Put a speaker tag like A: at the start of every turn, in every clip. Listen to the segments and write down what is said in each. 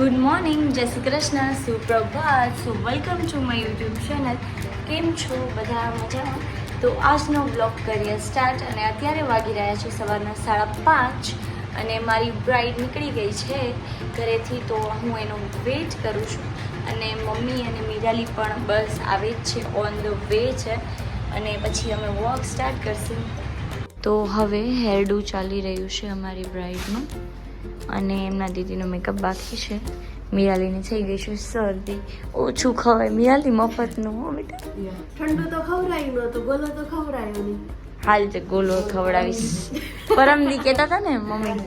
A: Good morning જય Shri Krishna, સુપ્રભાત, so welcome to my YouTube channel કેમ છો? બધા મજામાં? તો આજનો બ્લોગ કરીએ સ્ટાર્ટ અને અત્યારે વાગી રહ્યા છે સવારના સાડા પાંચ અને મારી બ્રાઇડ નીકળી ગઈ છે ઘરેથી, તો હું એનો વેઇટ કરું છું. અને મમ્મી અને મીરાલી પણ બસ આવે જ છે ઓન ધ વે છે. અને પછી અમે વોક સ્ટાર્ટ કરશું. તો હવે હેરડું ચાલી રહ્યું છે અમારી બ્રાઇડનું અને એમના દીદીનો મેકઅપ બાકી છે. મીરાલીને થઈ ગઈ છે શરદી. ઓછું ખવાય. મિયાલી મફતનું હો બેટા.
B: ઠંડુ તો ખવડાયું નતું ગોલો તો ખવડાયો નહીં.
A: હાલ તે ગોલો ખવડાવીશ. પરમદી કહેતા હતા ને મમ્મી.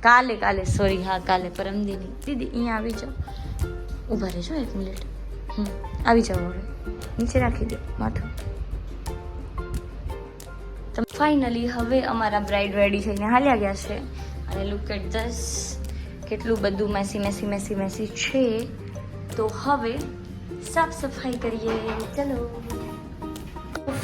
A: કાલે કાલે સોરી હા કાલે પરમદીની. દીદી અહીંયા આવી જાઓ. ઊભા રહેજો એક મિનિટ. હમ આવી જાઓ હવે. નીચે રાખી દો માથું. ફાઇનલી હવે અમારા બ્રાઇડ રેડી થઈને હાલ્યા ગયા છે. અને લુક એટ ધસ કેટલું બધું મેસી મેસી મેસી મેસી છે. તો હવે સાફ સફાઈ કરીએ. ચલો.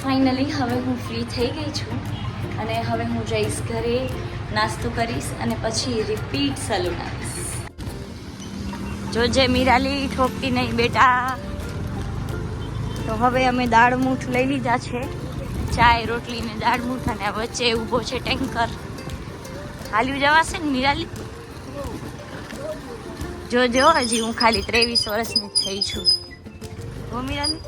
A: ફાઇનલી હવે હું ફ્રી થઈ ગઈ છું અને હવે હું જઈશ ઘરે, નાસ્તો કરીશ અને પછી રિપીટ સલૂન આવીશ. જોજે મીરાલી, ઠોકતી નહીં બેટા. તો હવે અમે દાળ મૂઠ લઈ લીધા છે. ચાય, રોટલી ને દાળ મૂઠ અને વચ્ચે ઊભો છે ટેન્કર. હાલ્યું જવાશે ને મીરાલી જોજો હજી હું ખાલી ત્રેવીસ વર્ષની થઈ છું. હો મિરાલી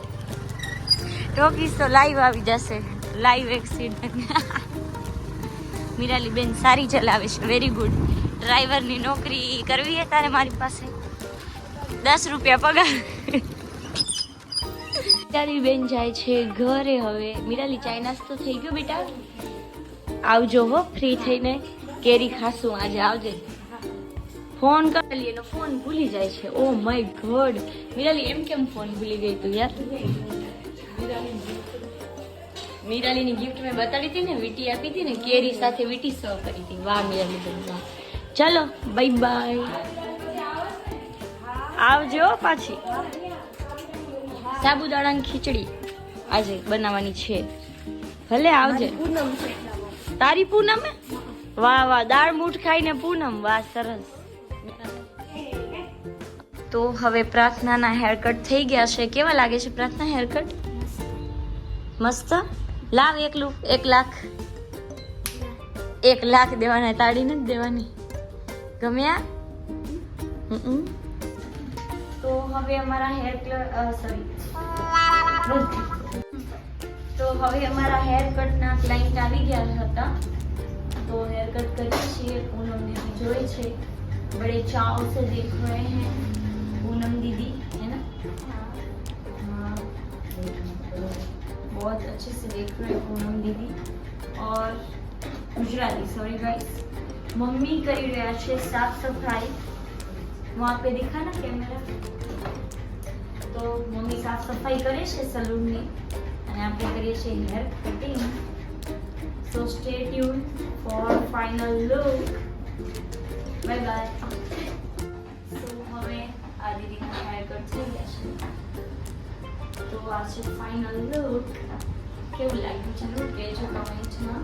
A: ટોકીસ તો લાઈવ આવી જશે. લાઈવ એક્સિડન્ટ મિરાલી બેન સારી ચલાવે છે. વેરી ગુડ ડ્રાઈવરની નોકરી કરવી હે તારે મારી પાસે? દસ રૂપિયા પગાર. મીરાલી બેન જાય છે ઘરે હવે. મીરાલી ચાઇનાસ નાસ્તો થઈ ગયો બેટા? આવજો હો ફ્રી થઈને. કેરી ખાશું, આજે આવજે. ફોન કરેલી એનો ફોન ભૂલી જાય છે. ઓ માય ગોડ મીરાલી, એમ કેમ ફોન ભૂલી ગઈ તું યાર? મિરાલીની ગિફ્ટ મેં બતાડી હતી ને, વીટી આપી હતી ને, કેરી સાથે વીટી સર્વ કરી હતી. વાહ, મીરાલી વાહ. ચલો બાય બાય આવજો પાછી. સાબુદાણાની ખીચડી આજે બનાવવાની છે. ભલે આવજે. તારી પૂનમે? વાહ વાહ, દાળ મૂઠ ખાઈને પૂનમ. વાહ, સરસ. તો હવે પ્રાર્થનાના હેરકટ થઈ ગયા છે. કેવા લાગે છે પ્રાર્થના હેરકટ? મસ્ત? લાવ એક એક લાખ. એક લાખ દેવાના, તાળી નથી દેવાની. ગમ્યા? તો હવે અમારા હેર કલર સોરી તો હવે અમારા હેર કટના ક્લાયન્ટ આવી ગયા હતા. તો हेयर कट કરીએ છીએ पूनम दीदी જોઈ છે बड़े चाव से देख रहे हैं पूनम दीदी है ना हाँ बहुत अच्छे से देख रहे हैं पूनम दीदी और गुजराती सॉरी गाइस मम्मी કરી રહ્યા છે સાફ સફાઈ वहाँ पे दिखा ना कैमरा તો મમ્મી સાફ સફાઈ કરે છે સલૂનની અને આપણે કરીએ છીએ hair cutting So stay tuned for final look bye bye so હવે આ દીદીના હેર કટ થઈ ગયા છે. તો આ છે ફાઇનલ લુક કેવું લાગ્યું જરૂર કહેજો કમેન્ટમાં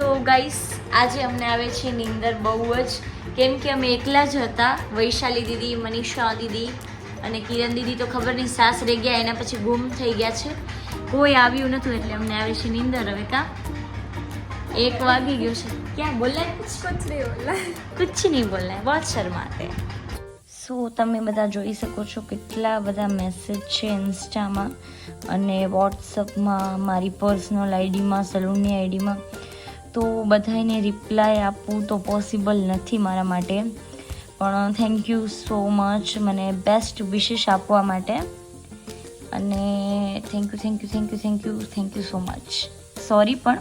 A: તો ગાઈસ આજે અમને આવે છે નીંદર બહુ જ. કેમ કે અમે એકલા જ હતા, વૈશાલી દીદી, મનીષા દીદી. અને કિરણ દીદી તો ખબર નહીં સાસ રહી ગયા એના પછી ગુમ થઈ ગયા છે. કોઈ આવ્યું નતું એટલે અમને આવે છે નીંદર હવે કા. એક વાગી ગયો છે. ક્યાં બોલાય? કુછ કુછ નહીં બોલાય. કુછ નહીં બોલાય બહુ શરમાતે સો તમે બધા જોઈ શકો છો કેટલા બધા મેસેજ છે ઇન્સ્ટામાં અને વોટ્સઅપમાં મારી પર્સનલ આઈડીમાં સલૂનની આઈડીમાં. તો બધાને રિપ્લાય આપવું તો પોસિબલ નથી મારા માટે. પણ થેન્ક યુ સો મચ મને બેસ્ટ વિશેષ આપવા માટે. અને thank you thank you thank you thank you thank you so much sorry પણ,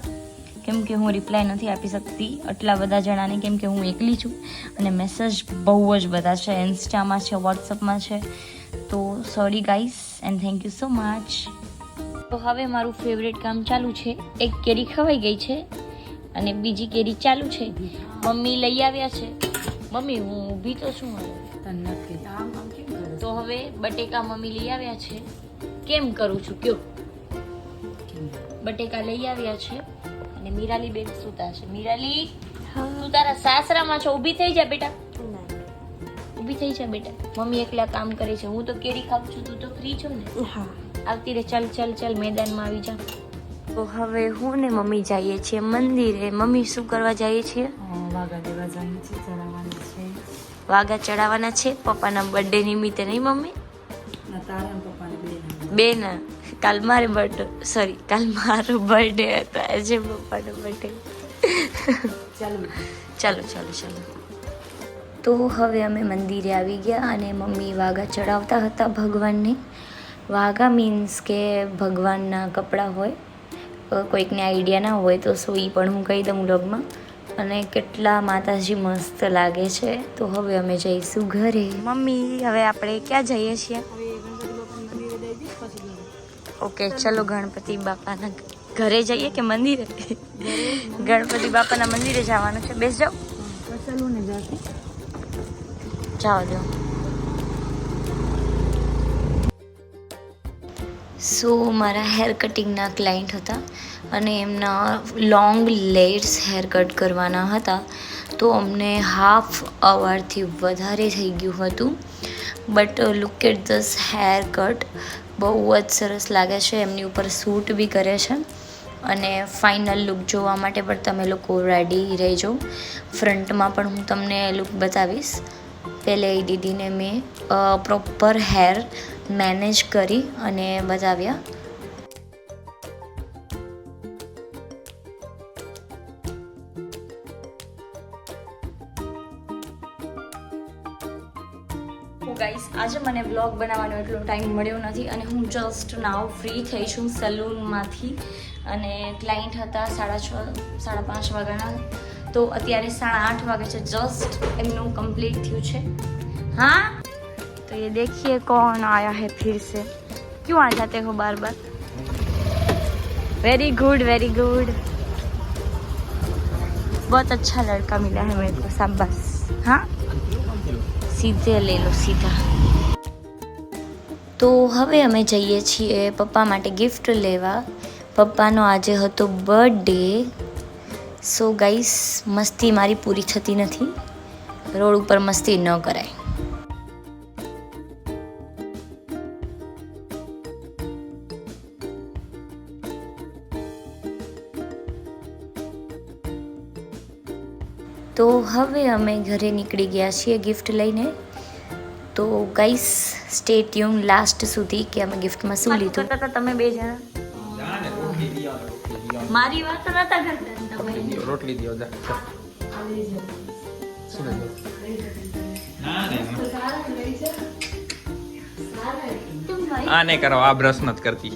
A: કેમ કે હું રિપ્લાય નથી આપી શકતી. આટલા બધા જણાને કેમ કે હું એકલી છું. અને મેસેજ બહુ જ બધા છે. ઇન્સ્ટામાં છે વોટ્સઅપમાં છે. તો sorry guys and thank you so much તો હવે મારું ફેવરેટ કામ ચાલુ છે. એક કેરી ખવાઈ ગઈ છે અને બીજી કેરી ચાલુ છે. મમ્મી લઈ આવ્યા છે. મમ્મી હું ઊભી તો છું તો હવે બટેકા મમ્મી લઈ આવ્યા છે. કેમ કરું છું કયો? બટેકા લઈ આવ્યા છે અને મીરાલી બેન સુતા છે. મીરાલી તું તારા સાસરામાં છો? ઊભી થઈ જા બેટા. ઊભી થઈ જા બેટા. મમ્મી એકલા કામ કરે છે. હું તો કેરી ખાઉં છું તું તો ફ્રી છો ને?
B: હા.
A: આવતી રે ચલ ચલ ચલ મેદાનમાં આવી જા. તો હવે હું ને મમ્મી જઈએ છીએ મંદિરે. મમ્મી શું કરવા જઈએ છીએ?
C: વાગા દેવા ચડાવવાનું છે.
A: વાઘા ચડાવવાના છે. પપ્પાના બર્થડે નિમિત્તે નહીં મમ્મી?
C: તારા પપ્પાને બે
A: ના. કાલ મારે બર્થ સોરી કાલ મારો બર્થડે હતો. આજે પપ્પાનો બર્થડે
C: ચાલો.
A: ચાલો ચાલો ચાલો. તો હવે અમે મંદિરે આવી ગયા અને મમ્મી વાઘા ચડાવતા હતા ભગવાનને. વાઘા મીન્સ કે ભગવાનના કપડાં હોય. કોઈકને આઈડિયા ના હોય તો સો એ પણ હું કહી દઉં વ્લોગમાં અને કેટલા માતાજી મસ્ત લાગે છે. તો હવે અમે જઈશું ઘરે. મમ્મી હવે આપણે ક્યાં જઈએ છીએ. ઓકે ચલો ગણપતિ બાપાના ઘરે જઈએ કે મંદિરે? ગણપતિ બાપાના મંદિરે જવાનું છે. બેસ જાઓ. જવા દો સો મારા હેર કટિંગના ક્લાયન્ટ હતા અને એમના લોંગ લેયર્સ હેર કટ કરવાના હતા. તો અમને હાફ અવરથી વધારે થઈ ગયું હતું. But look at this hair cut બહુ જ સરસ લાગે છે. એમની ઉપર સૂટ બી કરે છે. અને ફાઇનલ લુક જોવા માટે પણ તમે લોકો રેડી રહેજો. ફ્રન્ટમાં પણ હું તમને લુક બતાવીશ. પહેલે એ દીદીને મેં પ્રોપર હેર મેનેજ કરી અને બતાવ્યા ગાઈસ આજે મને બ્લોગ બનાવવાનો એટલો ટાઈમ મળ્યો નથી અને હું જસ્ટ નાવ ફ્રી થઈ છું સલૂનમાંથી અને ક્લાયન્ટ હતા સાડા છ, સાડા પાંચ વાગ્યાના. તો અત્યારે સાડા આઠ વાગે છે જસ્ટ એમનું કમ્પ્લીટ થયું છે हाँ तो ये देखिए कौन आया है फिर से क्यों आ जाते हो बार बार वेरी गुड वेरी गुड बहुत अच्छा लड़का मिला है मेरे को शाबाश हाँ સીધે લઈ લો સીધા તો હવે અમે જઈએ છીએ પપ્પા માટે ગિફ્ટ લેવા પપ્પાનો આજે હતો બર્થડે સો ગાઈસ મસ્તી મારી પૂરી થતી નથી. રોડ ઉપર મસ્તી ન કરાય. તો હવે અમે ઘરે નીકળી ગયા છીએ ગિફ્ટ લઈને. તો ગાઈસ સ્ટે ટ્યુન લાસ્ટ સુધી કે અમે ગિફ્ટમાં શું લીધું. તમે બે જણા. મારી વાત નતા કરતા. તમે
D: રોટલી દો જા. શું લઈ આ નહીં કરો આ બ્રશ નથી કરતી.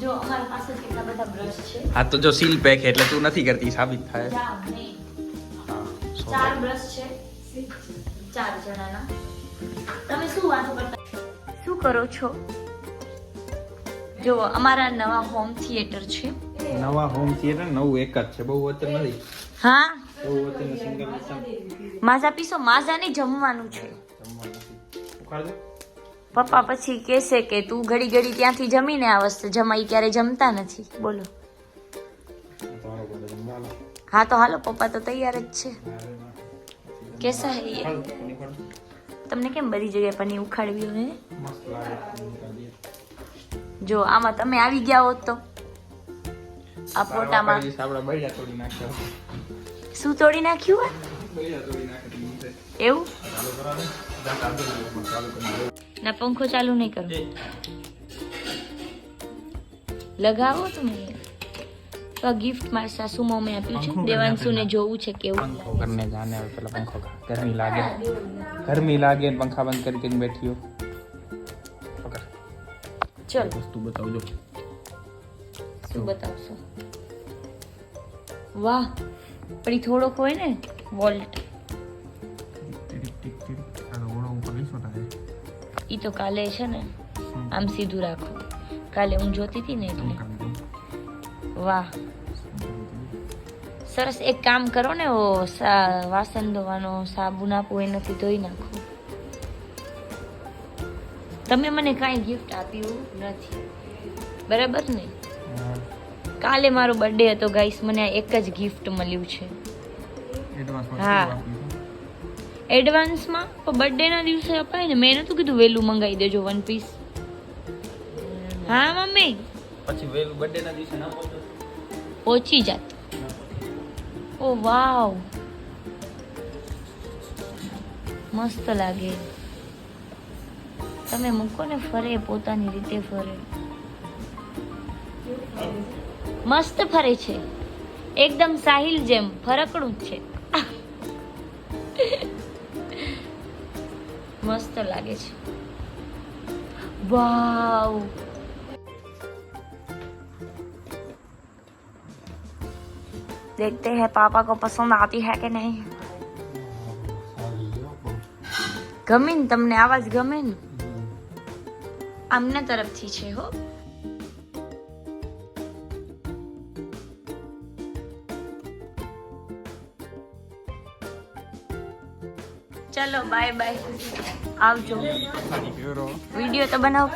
A: જો અમારા પાસે કેટલા બધા બ્રશ છે.
D: આ તો જો સીલ પેક એટલે તું નથી કરતી સાબિત થાય.
A: જાઓ, નહીં.
D: હા, સો
A: ચાર બ્રશ છે. ચાર જણાના. તમે શું વાતો કરતા? શું કરો છો? જો અમારા નવા હોમ થિયેટર છે.
D: નવા હોમ થિયેટર નવું એક જ છે. બહુ વચન નથી.
A: હા?
D: બહુ વચન સિંગલ વિચાર
A: માઝા પીસો માઝા નહીં જમવાનું છે. પપ્પા પછી કહેશે કે તું ઘડી ઘડી ત્યાંથી જમીને આવસ તો જમાઈ ક્યારે જમતા નથી. બોલો. હા તો હાલો પપ્પા તો તૈયાર જ છે. કેસા હે. તમને કેમ બધી જગ્યાએ પનીર ઉખાડવી
D: દે.
A: જો આમાં તમે આવી ગયા હોત તો? આ
D: નાખ્યા
A: શું તોડી નાખ્યું. એવું?
D: ને
A: પંખો ચાલુ નહીં કરો. લગાવો તમે. તો આ ગિફ્ટ મારી સાસુ મમ્મી આપ્યું છે. દેવાંશુ
D: ને
A: જોવું છે કેવું.
D: પંખો કરને જાને હવે પેલા પંખો ગરમી લાગે. ગરમી લાગે પંખા બંધ કરી કરીને બેઠી હો.
A: ચલો.
D: વસ્તુ બતાવજો.
A: શું બતાવશો. વાહ પણ થોડોક હોય ને, વોલ્ટ. ઈ તો કાલે છે ને, આમ સીધું રાખો. કાલે હું જોતી હતી ને એટલે. વાહ. સરસ, એક કામ કરો ને, ઓ વાસણ ધોવાનો સાબુ એ નથી ધોઈ નાખો. તમે મને કાંઈ ગિફ્ટ આપ્યું નથી. બરાબર ને? કાલે મારો બર્થડે હતો ગાઈસ મને આ એક જ ગિફ્ટ મળ્યું છે. હા. એડવાન્સમાં પણ બર્થડેના દિવસે અપાય ને. મેં નતું કીધું વહેલું મંગાવી દેજો વન પીસ હા મમ્મી?
D: પછી વહેલું બર્થડેના દિવસે ના પહોંચી
A: જાત. ઓ વાવ. મસ્ત લાગે. તમે મૂકો ને ફરે પોતાની રીતે ફરે. મસ્ત ફરે છે એકદમ સાહિલ જેમ ફરકડું જ છે મસ્ત લાગે છે વાવ देखते हैं पापा को पसंद आती है कि नहीं ગમે ને તમને આવાજ ગમે ને આમના તરફથી છે હો ચલો બાય બાય આવજો. વીડિયો તો બનાવો.